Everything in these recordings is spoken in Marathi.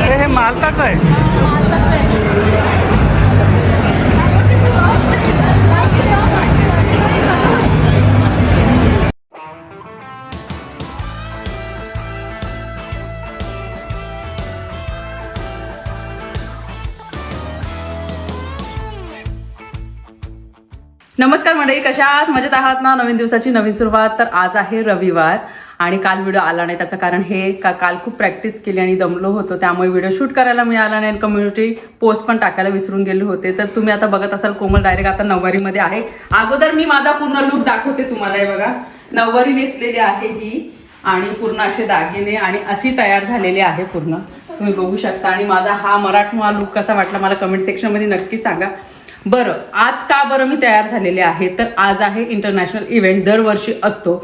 हे हे मालताच आहे. नमस्कार मंडळी कशा आहात? मजेत आहात ना? नवीन दिवसाची नवीन सुरुवात. तर आज आहे रविवार. आणि काल व्हिडिओ आला नाही. त्याचं कारण हे का काल खूप प्रॅक्टिस केली आणि दमलो होतो. त्यामुळे व्हिडिओ शूट करायला मिळाला नाही आणि कम्युनिटी पोस्ट पण टाकायला विसरून गेले होते. तर तुम्ही आता बघत असाल कोमल डायरेक्ट आता नऊवारीमध्ये आहे. अगोदर मी माझा पूर्ण लुक दाखवते तुम्हाला हे बघा. नऊवारी नेसलेली आहे ही आणि पूर्ण असे दागिने आणि अशी तयार झालेली आहे पूर्ण. तुम्ही बघू शकता. आणि माझा हा मराठमोळा लुक कसा वाटला मला कमेंट सेक्शनमध्ये नक्की सांगा. बरं आज का बरं मी तयार झालेले आहे? तर आज आहे इंटरनॅशनल इव्हेंट दरवर्षी असतो.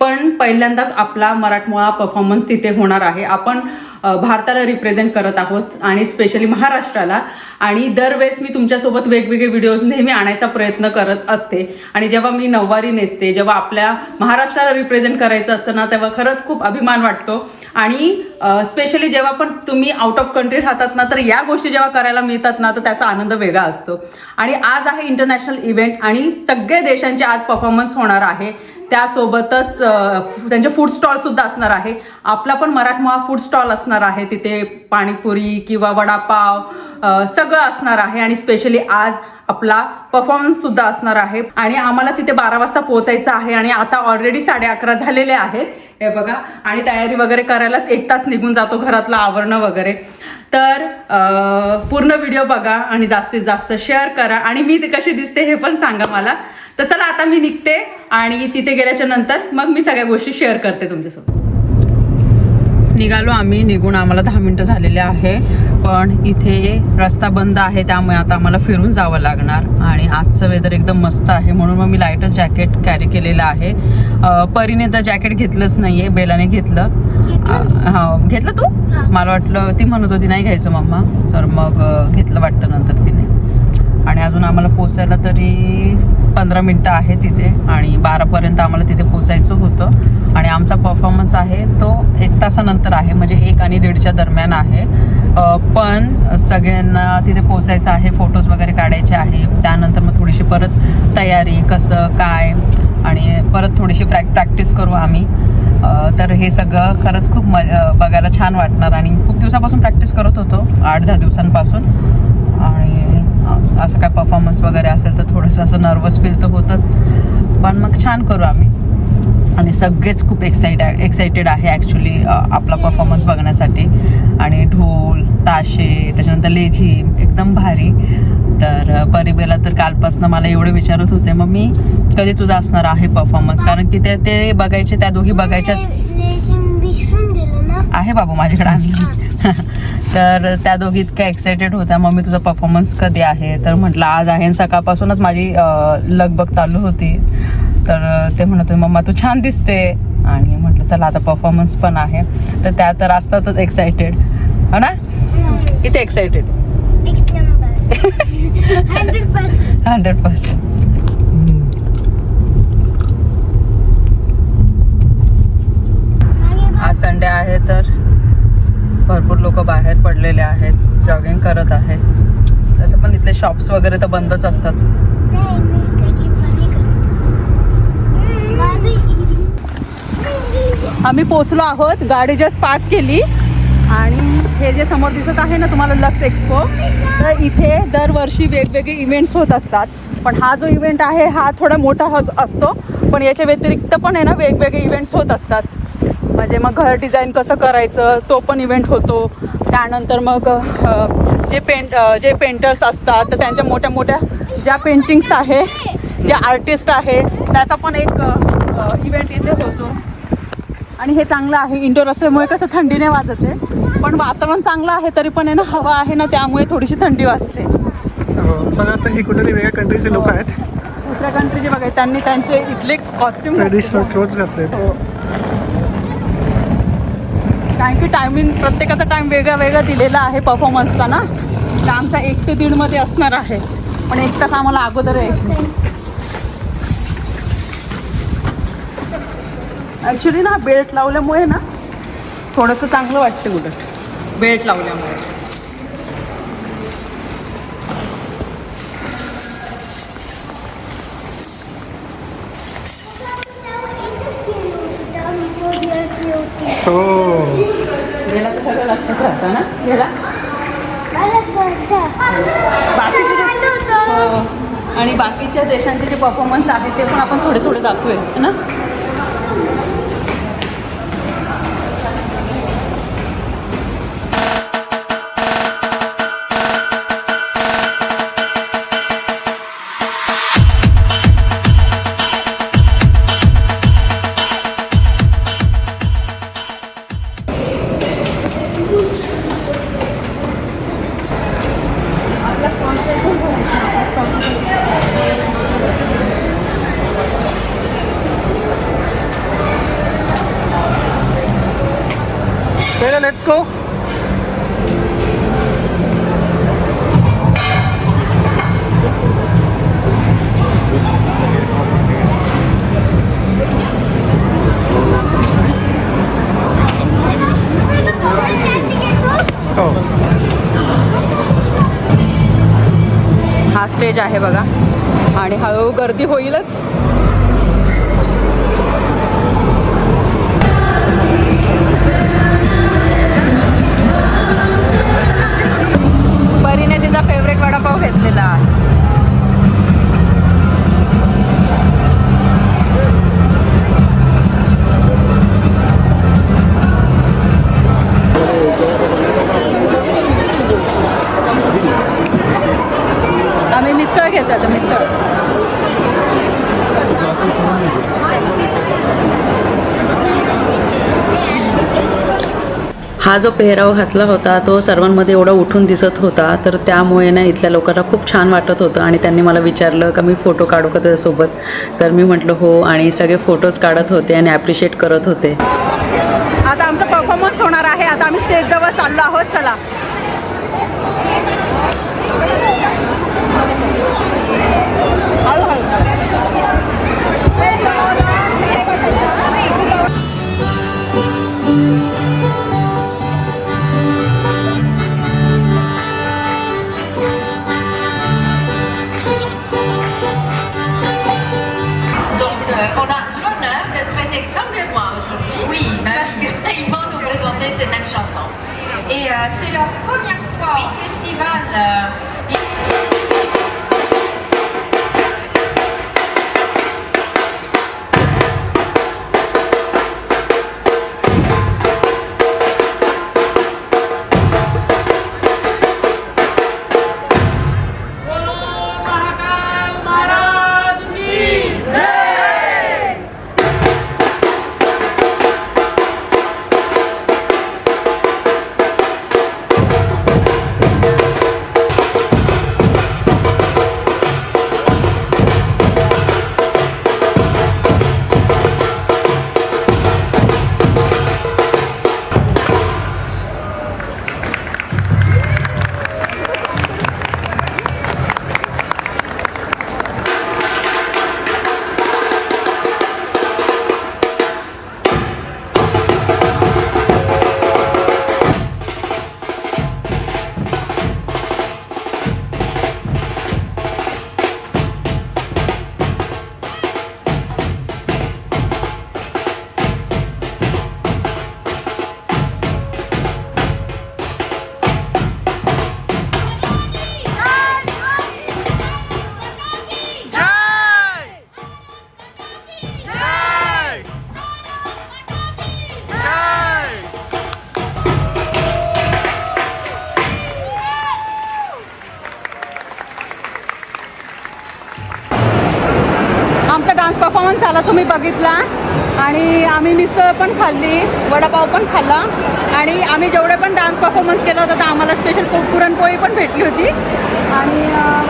पण पहिल्यांदाच आपला मराठमोळा परफॉर्मन्स तिथे होणार आहे. आपण भारताला रिप्रेझेंट करत आहोत आणि स्पेशली महाराष्ट्राला. आणि दरवेळेस मी तुमच्यासोबत वेगवेगळे व्हिडिओज नेहमी आणायचा प्रयत्न करत असते. आणि जेव्हा मी नऊवारी नेसते जेव्हा आपल्या महाराष्ट्राला रिप्रेझेंट करायचं असतं ना तेव्हा खरंच खूप अभिमान वाटतो. आणि स्पेशली जेव्हा पण तुम्ही आउट ऑफ कंट्री राहतात ना तर या गोष्टी जेव्हा करायला मिळतात ना तर त्याचा आनंद वेगळा असतो. आणि आज आहे इंटरनॅशनल इव्हेंट आणि सगळे देशांचे आज परफॉर्मन्स होणार आहे. त्यासोबतच त्यांचे फूड स्टॉल सुद्धा असणार आहे. आपला पण मराठमोळा फूड स्टॉल असणार आहे. तिथे पाणीपुरी किंवा वडापाव सगळं असणार आहे. आणि स्पेशली आज आपला परफॉर्मन्स सुद्धा असणार आहे. आणि आम्हाला तिथे बारा वाजता पोहोचायचं आहे. आणि आता ऑलरेडी साडे अकरा झालेले आहेत. हे बघा. आणि तयारी वगैरे करायलाच एक तास निघून जातो घरातलं आवरणं वगैरे. तर पूर्ण व्हिडिओ बघा आणि जास्तीत जास्त शेअर करा. आणि मी कशी दिसते हे पण सांगा मला. तर चला आता मी निघते आणि तिथे गेल्याच्यानंतर मग मी सगळ्या गोष्टी शेअर करते तुमच्यासोबत. निघालो आम्ही निघून आम्हाला दहा मिनटं झालेले आहे. पण इथे रस्ता बंद आहे त्यामुळे आता आम्हाला फिरून जावं लागणार. आणि आजचं वेदर एकदम मस्त आहे म्हणून मग मी लाईटच जॅकेट कॅरी केलेलं आहे. अं, परीने तर जॅकेट घेतलंच नाहीये बेलाने घेतलं. हा घेतलं तू? मला वाटलं ती म्हणत होती नाही घ्यायचं मम्मा. तर मग घेतलं वाटतं नंतर तिने. आणि अजून आम्हाला पोचायला तरी पंधरा मिनटं आहे तिथे आणि बारापर्यंत आम्हाला तिथे पोचायचं होतं. आणि आमचा परफॉर्मन्स आहे तो एक तासानंतर आहे म्हणजे एक आणि दीडच्या दरम्यान आहे. पण सगळ्यांना तिथे पोचायचं आहे फोटोज वगैरे काढायचे आहे. त्यानंतर मग थोडीशी परत तयारी कसं काय आणि परत थोडीशी प्रॅक प्रॅक्टिस करू आम्ही. तर हे सगळं खरंच खूप म बघायला छान वाटणार. आणि खूप दिवसापासून प्रॅक्टिस करत होतो आठ दहा दिवसांपासून. आणि असं काय परफॉर्मन्स वगैरे असेल तर थोडंसं असं नर्वस फील तर होतंच. पण मग छान करू आम्ही. आणि सगळेच खूप एक्साइट एक्साइटेड आहे ॲक्च्युली आपला परफॉर्मन्स बघण्यासाठी. आणि ढोल ताशे त्याच्यानंतर लेझिम एकदम भारी. तर परिबेला तर कालपासनं मला एवढे विचारत होते मग मी कधी तुझा असणार आहे परफॉर्मन्स कारण की ते ते बघायचे त्या दोघी बघायच्या आहे बाबू माझ्याकडे. आहे तर त्या दोघी इतक्या एक्सायटेड होत्या. मग मी तुझा परफॉर्मन्स कधी आहे? तर म्हटलं आज आहे. सकाळपासूनच माझी लगबग चालू होती. तर ते म्हणत होते मम्मा तू छान दिसते. आणि म्हटलं चला आता परफॉर्मन्स पण आहे. तर त्या तर असतातच एक्सायटेड हो ना? किती एक्सायटेड हंड्रेड पर्सेंट आज संडे आहे तर भरपूर लोक बाहेर पडलेले आहेत जॉगिंग करत आहेत. तसं पण इथले शॉप्स वगैरे तर बंदच असतात. आम्ही पोचलो आहोत गाडी जस्ट पार्क केली. आणि हे जे समोर दिसत आहे ना तुम्हाला लक्स एक्सपो तर इथे दरवर्षी वेगवेगळे इव्हेंट्स होत असतात. पण हा जो इव्हेंट आहे हा थोडा मोठा असतो. पण याच्या व्यतिरिक्त पण आहे ना वेगवेगळे इव्हेंट्स होत असतात. म्हणजे मग घर डिझाईन कसं करायचं तो पण इव्हेंट होतो. त्यानंतर मग जे पेंट जे पेंटर्स असतात तर त्यांच्या मोठ्या मोठ्या ज्या पेंटिंग्स आहे जे आर्टिस्ट आहे त्याचा पण एक इव्हेंट इथे होतो. आणि हे चांगलं आहे. इंडोर असल्यामुळे कसं थंडी नाही वाजत पण वातावरण चांगलं आहे तरी पण आहे ना हवा आहे ना त्यामुळे थोडीशी थंडी वाजते. बघा आता ही कुठेतरी वेगळ्या कंट्रीचे लोक आहेत. दुसऱ्या कंट्रीचे बघा त्यांनी त्यांचे इथले कॉस्ट्युम ट्रेडिशनल क्लोथ्स घातलेत. कारण की टायमिंग प्रत्येकाचा टाईम वेगळा वेगळा दिलेला आहे परफॉर्मन्सचा ना. तर आमचा एक ते दीडमध्ये असणार आहे. पण एक तास आम्हाला अगोदर आहे. ॲक्च्युली ना बेल्ट लावल्यामुळे ना थोडंसं चांगलं वाटतं कुठं. बेल्ट लावल्यामुळे. राहतं बाकीचे जे हो. आणि बाकीच्या देशांचे जे परफॉर्मन्स आहेत ते पण आपण थोडे थोडे दाखवूया ना? स्टेज आहे बघा. आणि हळूहळू गर्दी होईलच. परीने तिचा फेवरेट वडापाव घेतलेला आहे. हा जो पेहराव घातला होता तो सर्वांमध्ये एवढा उठून दिसत होता. तर त्यामुळे ना इथल्या लोकांना खूप छान वाटत होतं आणि त्यांनी मला विचारलं का मी फोटो काढू का तुझ्यासोबत? तर मी म्हटलं हो. आणि सगळे फोटोज काढत होते आणि ॲप्रिशिएट करत होते. आता आमचा परफॉर्मन्स होणार आहे. आता आम्ही स्टेजजवळ चाललो आहोत. चला. परफॉर्मन्स झाला तुम्ही बघितला. आणि आम्ही मिसळ पण खाल्ली वडापाव पण खाल्ला. आणि आम्ही जेवढे पण डान्स परफॉर्मन्स केला होता तर आम्हाला स्पेशल पुरणपोळी पण भेटली होती. आणि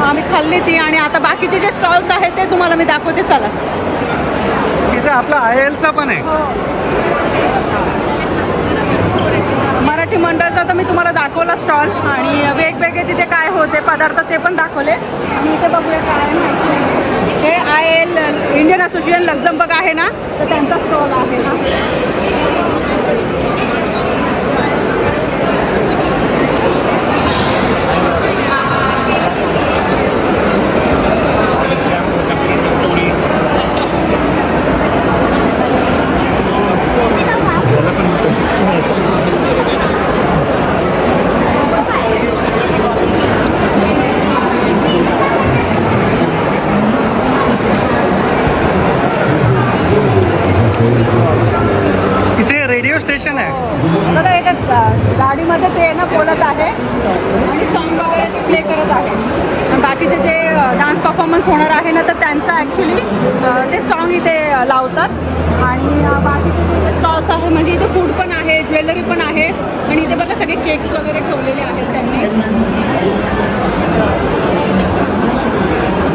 आम्ही खाल्ली ती. आणि आता बाकीचे जे स्टॉल्स आहेत ते तुम्हाला मी दाखवते. चला. इथे आपला आय एलचा पण आहे. मराठी मंडळाचा तर मी तुम्हाला दाखवला स्टॉल आणि वेगवेगळे तिथे काय होते पदार्थ ते पण दाखवले. आणि इथे बघूया काय माहिती नाही. हे I L Indian association Luxembourg आहे ना तर त्यांचा स्टॉल आहे हा. हो. गाडीमध्ये ते ना बोलत आहे. आणि सॉन्ग वगैरे ते प्ले करत आहे. बाकीचे जे डान्स परफॉर्मन्स होणार आहे ना तर त्यांचं ॲक्च्युली ते सॉन्ग इथे लावतात. आणि बाकीचे स्टॉल्स आहे म्हणजे इथे फूड पण आहे ज्वेलरी पण आहे. आणि इथे बघा सगळे केक्स वगैरे ठेवलेले आहेत त्यांनी.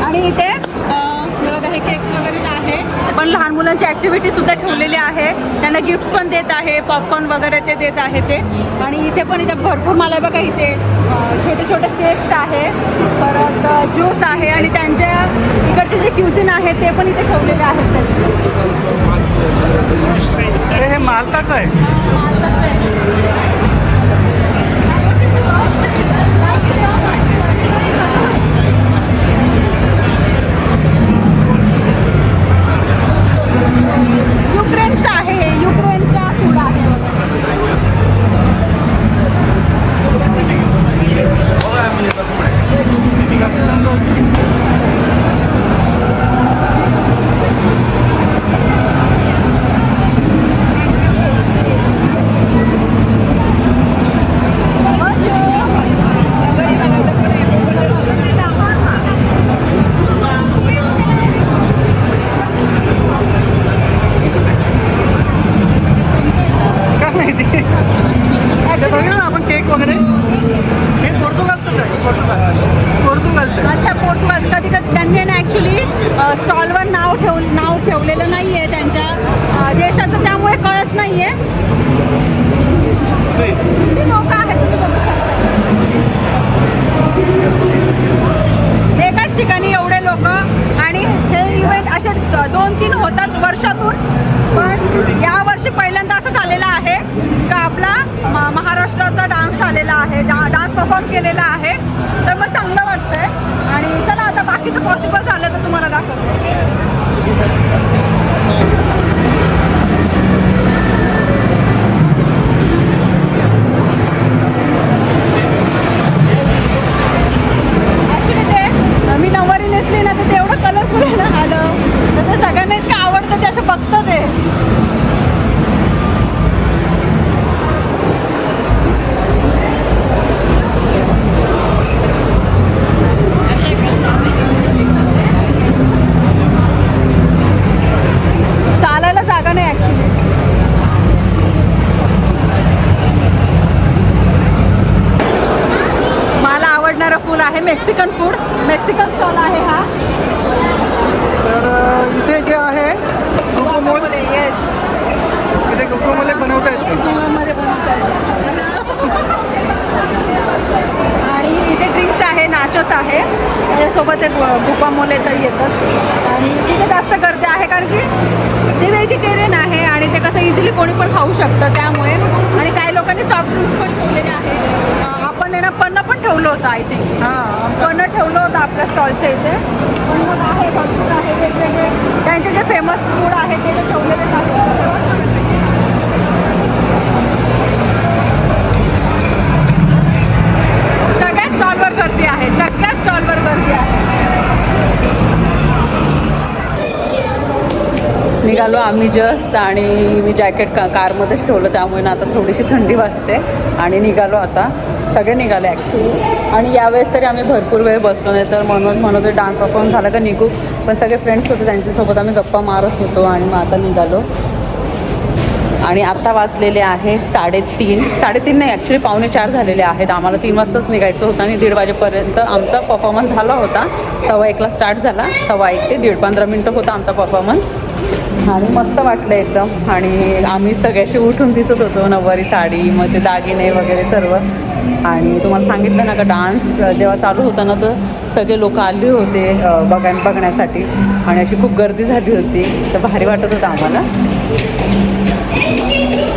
आणि इथे बघा हे केक्स वगैरे आहे पण लहान मुलांची ॲक्टिव्हिटी सुद्धा ठेवलेली आहे. त्यांना गिफ्ट पण देत आहे पॉपकॉर्न वगैरे ते देत आहे ते. आणि इथे पण इथे भरपूर मला बघा इथे छोटे छोटे केक्स आहे परत ज्यूस आहे आणि त्यांच्या इकडचे जे क्युझिन आहे ते पण इथे ठेवलेले आहेत. हे मालताच आहे. अ, मालतात काय ठिकाणी एवढे लोक आणि हे इव्हेंट असे दोन तीन होतात वर्षातून. पण या वर्षी पहिल्यांदा असं झालेलं आहे का आपला महाराष्ट्राचा डान्स झालेला आहे डान्स परफॉर्म केलेला आहे तर मग चांगलं वाटतंय. आणि चला आता बाकीचं पॉसिबल झालं तर तुम्हाला दाखवतो. मी नेसली ना तर ते एवढं कलरफुल आहे ना आलं. तर ते सगळ्यांना इतकं आवडतं ते असं बघतं ते एक गुपामोले तर येतच. आणि तिथे जास्त गर्दी आहे कारण की ते व्हेजिटेरियन आहे आणि ते कसं इझिली कोणी पण खाऊ शकतं त्यामुळे. आणि काही लोकांनी सॉफ्ट ड्रिंक्स पण ठेवलेले आहे. आपण ना पन्नं पण ठेवलं होतं आय थिंक पण ठेवलं होतं आपल्या स्टॉलच्या इथे. पण मग आहे भरपूर आहे वेगवेगळे. त्यांचे जे फेमस फूड आहे ते ते ठेवलेलेच आहे निघालो आम्ही जस्ट आणि मी जॅकेट का कारमध्येच ठेवलं त्यामुळे ना आता थोडीशी थंडी वाजते. आणि निघालो आता. सगळे निघाले ॲक्च्युली आणि यावेळेस तरी आम्ही भरपूर वेळ बसलो नाही तर म्हणून म्हणत होते डान्स परफॉर्म झाला का निघू? पण सगळे फ्रेंड्स होते त्यांच्यासोबत आम्ही गप्पा मारत होतो आणि मग आता निघालो. आणि आत्ता वाजलेले आहे साडेतीन. साडेतीन नाही ॲक्च्युली पावणे चार झालेले आहेत. आम्हाला तीन वाजताच निघायचं होतं आणि दीड वाजेपर्यंत आमचा परफॉर्मन्स झाला होता. सव्वा एकला स्टार्ट झाला. सव्वा एक ते दीड पंधरा मिनटं होता आमचा परफॉर्मन्स आणि मस्त वाटलं एकदम. आणि आम्ही सगळ्याशी उठून दिसत होतो नऊवारी साडी मग ते दागिने वगैरे सर्व. आणि तुम्हाला सांगितलं ना का डान्स जेव्हा चालू होता ना तर सगळे लोक आले होते अ, बघा बघण्यासाठी. आणि अशी खूप गर्दी झाली होती. तर भारी वाटत होतं आम्हाला.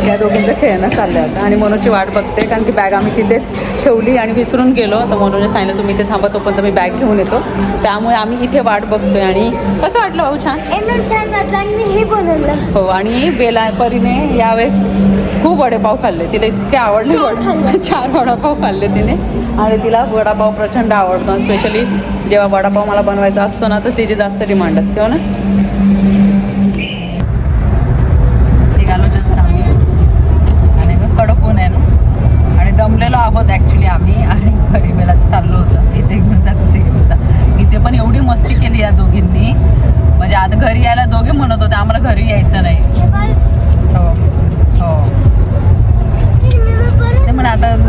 या दोघींचं खेळणं चाललं होतं आणि मनोची वाट बघते कारण की बॅग आम्ही तिथेच ठेवली आणि विसरून गेलो. तर मनोने सांगितलं तुम्ही इथे थांबा तोपर्यंत मी बॅग घेऊन येतो. त्यामुळे आम्ही इथे वाट बघतोय आणि कसं वाटलं भाऊ छान? छान वाटलं आणि मी हे बनवलं हो आणि बेला परीने यावेळेस खूप वडेपाव खाल्ले. तिला इतके आवडले चार वडे खाल्ले. चार वडापाव खाल्ले तिने. आणि तिला वडापाव प्रचंड आवडतो. स्पेशली जेव्हा वडापाव मला बनवायचा असतो ना तर तिची जास्त डिमांड असते हो ना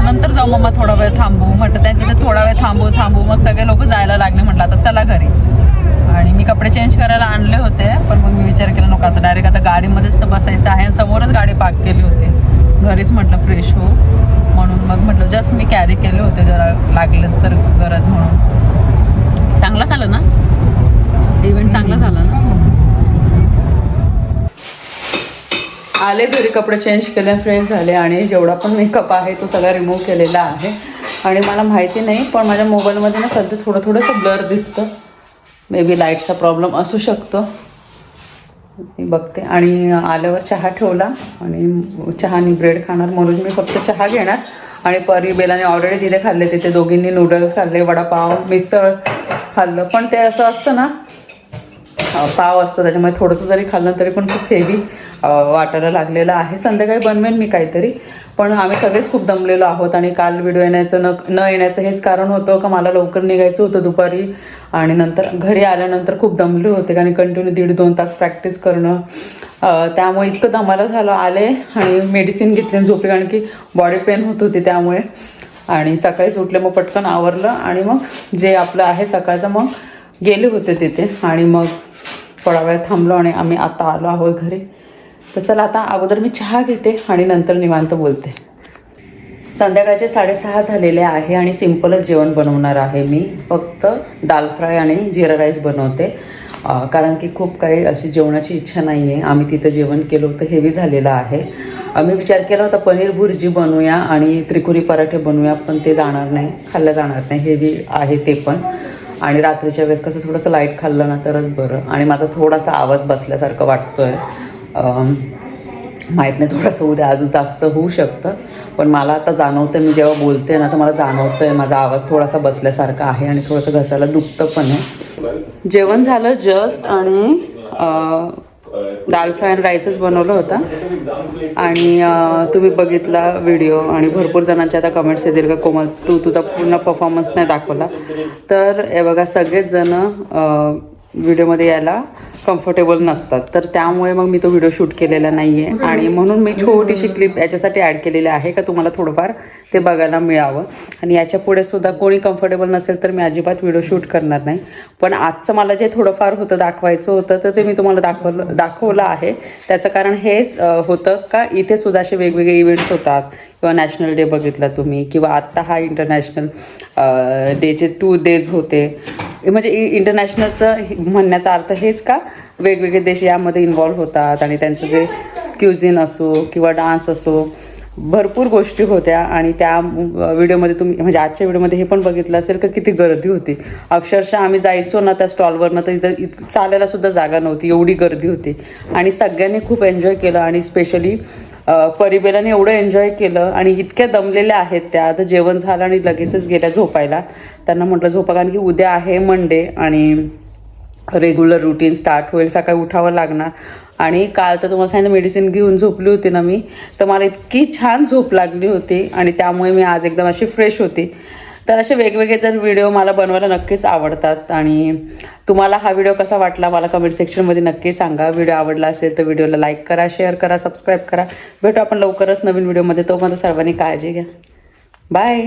नंतर जाऊ मम्मा थोडा वेळ थांबू म्हटलं त्यांचं ते थोडा वेळ थांबू थांबू मग सगळे लोक जायला लागले म्हटलं आता चला घरी आणि मी चेंज करायला आणले होते पण मग मी विचार केला नको आता डायरेक्ट आता गाडीमध्येच तर बसायचं आहे. आणि समोरच गाडी पार्क केली होती. घरीच म्हटलं फ्रेश हो. म्हणून मग म्हटलं जस्ट मी कॅरी केले होते जरा लागलंच तर गरज म्हणून. चांगला झालं ना? इव्हेंट चांगला झाला ना? आले घरी कपडे चेंज केले फ्रेश झाले आणि जेवढा पण मेकअप आहे तो सगळा रिमूव्ह केलेला आहे. आणि मला माहिती नाही पण माझ्या मोबाईलमध्ये ना सध्या थोडं थोडंसं ब्लर दिसतं. मे बी लाईटचा प्रॉब्लेम असू शकतो. मी बघते. आणि आल्यावर चहा ठेवला. आणि चहा आणि ब्रेड खाणार. म्हणून मी फक्त चहा घेणार. आणि परी बेलाने ऑलरेडी तिथे खाल्ले तिथे दोघींनी नूडल्स खाल्ले वडापाव मिसळ खाल्लं. पण ते असं असतं ना पाव असतो त्याच्यामुळे थोडंसं जरी खाल्लं तरी पण खूप हेवी वाटायला लागलेलं आहे. संध्याकाळी बनवेन मी काहीतरी पण आम्ही सगळेच खूप दमलेलो आहोत आणि काल व्हिडिओ येण्याचं न न येण्याचं हेच कारण होतं का मला लवकर निघायचं होतं दुपारी आणि नंतर घरी आल्यानंतर खूप दमले होते कारण कंटिन्यू दीड दोन तास प्रॅक्टिस करणं. त्यामुळे इतकं दमाला झालं आले आणि मेडिसिन घेतली झोपली कारण की बॉडी पेन होत होती त्यामुळे. आणि सकाळीच उठले मग पटकन आवरलं आणि मग जे आपलं आहे सकाळचं मग गेले होते तिथे. आणि मग थोडा वेळ थांबलो आणि आम्ही आता आलो आहोत घरी. तर चला आता अगोदर मी चहा घेते आणि नंतर निवांत बोलते. संध्याकाळचे साडेसहा झालेले आहे आणि सिम्पलच जेवण बनवणार आहे मी. फक्त दाल फ्राय आणि जिरा राईस बनवते. कारण की खूप काही अशी जेवणाची इच्छा नाही आहे आम्ही तिथं जेवण केलं होतं हेवी झालेलं आहे. आम्ही विचार केला होता पनीर भुर्जी बनवूया आणि त्रिकुरी पराठे बनवूया पण ते जाणार नाही खाल्लं जाणार नाही. हेवी आहे ते पण. आणि रात्रीच्या वेळेस कसं थोडंसं लाइट खाल्लं ना तरच बरं. आणि माझा थोडासा आवाज बसल्यासारखं वाटतोय. आहे माहीत नाही थोडंसं उद्या अजून जास्त होऊ शकतं. पण मला आता जाणवतं मी जेव्हा बोलते ना तर मला जाणवतंय माझा आवाज थोडासा बसल्यासारखा आहे आणि थोडंसं घसायला दुखतं पण आहे. जेवण झालं जस्ट आणि दाल फ्राय आणि राईसच बनवलं होता. आणि तुम्ही बघितला व्हिडिओ आणि भरपूर जणांच्या आता कमेंट्स येतील का कोमल तू तुझा पूर्ण परफॉर्मन्स नाही दाखवला. तर हे बघा सगळेच जण व्हिडिओमध्ये यायला कम्फर्टेबल नसतात. तर त्यामुळे मग मी तो व्हिडिओ शूट केलेला नाही आहे आणि म्हणून मी छोटीशी क्लिप याच्यासाठी ॲड केलेली आहे का तुम्हाला थोडंफार ते बघायला मिळावं. आणि याच्यापुढे सुद्धा कोणी कम्फर्टेबल नसेल तर मी अजिबात व्हिडिओ शूट करणार नाही. पण आजचं मला जे थोडंफार होतं दाखवायचं होतं तर ते मी तुम्हाला दाखवलं दाखवलं आहे. त्याचं कारण हेच होतं का इथे सुद्धा असे वेगवेगळे इव्हेंट्स होतात. किंवा नॅशनल डे बघितला तुम्ही किंवा आत्ता हा इंटरनॅशनल डेचे टू डेज होते. म्हणजे इंटरनॅशनलचं म्हणण्याचा अर्थ हेच का? वेगवेगळे देश यामध्ये इन्वॉल्व्ह होतात आणि त्यांचं जे क्युझिन असो किंवा डान्स असो भरपूर गोष्टी होत्या आणि त्या व्हिडिओमध्ये तुम्ही म्हणजे आजच्या व्हिडिओमध्ये हे पण बघितलं असेल का किती गर्दी होती. अक्षरशः आम्ही जायचो ना त्या स्टॉलवरनं तर इथं इत चालायला सुद्धा जागा नव्हती एवढी गर्दी होती. आणि सगळ्यांनी खूप एन्जॉय केलं आणि स्पेशली परिबेलाने एवढं एन्जॉय केलं आणि इतक्या दमलेल्या आहेत त्या आता जेवण झालं आणि लगेचच गेल्या झोपायला. त्यांना म्हटलं झोपा कारण की उद्या आहे मंडे आणि रेग्युलर रुटीन स्टार्ट होईल सकाळी उठावं लागणार. आणि काल तर तुम्हाला सांगितलं मेडिसिन घेऊन झोपली होती ना मी. तर मला इतकी छान झोप लागली होती आणि त्यामुळे मी आज एकदम अशी फ्रेश होती. तर असे वेगवेगळे जर व्हिडिओ मला बनवायला नक्कीच आवडतात. आणि तुम्हाला हा व्हिडिओ कसा वाटला मला कमेंट सेक्शनमध्ये नक्की सांगा. व्हिडिओ आवडला असेल तर व्हिडिओला लाईक करा शेअर करा सबस्क्राईब करा. भेटू आपण लवकरच नवीन व्हिडिओमध्ये तो मला सर्वांनी काळजी घ्या. बाय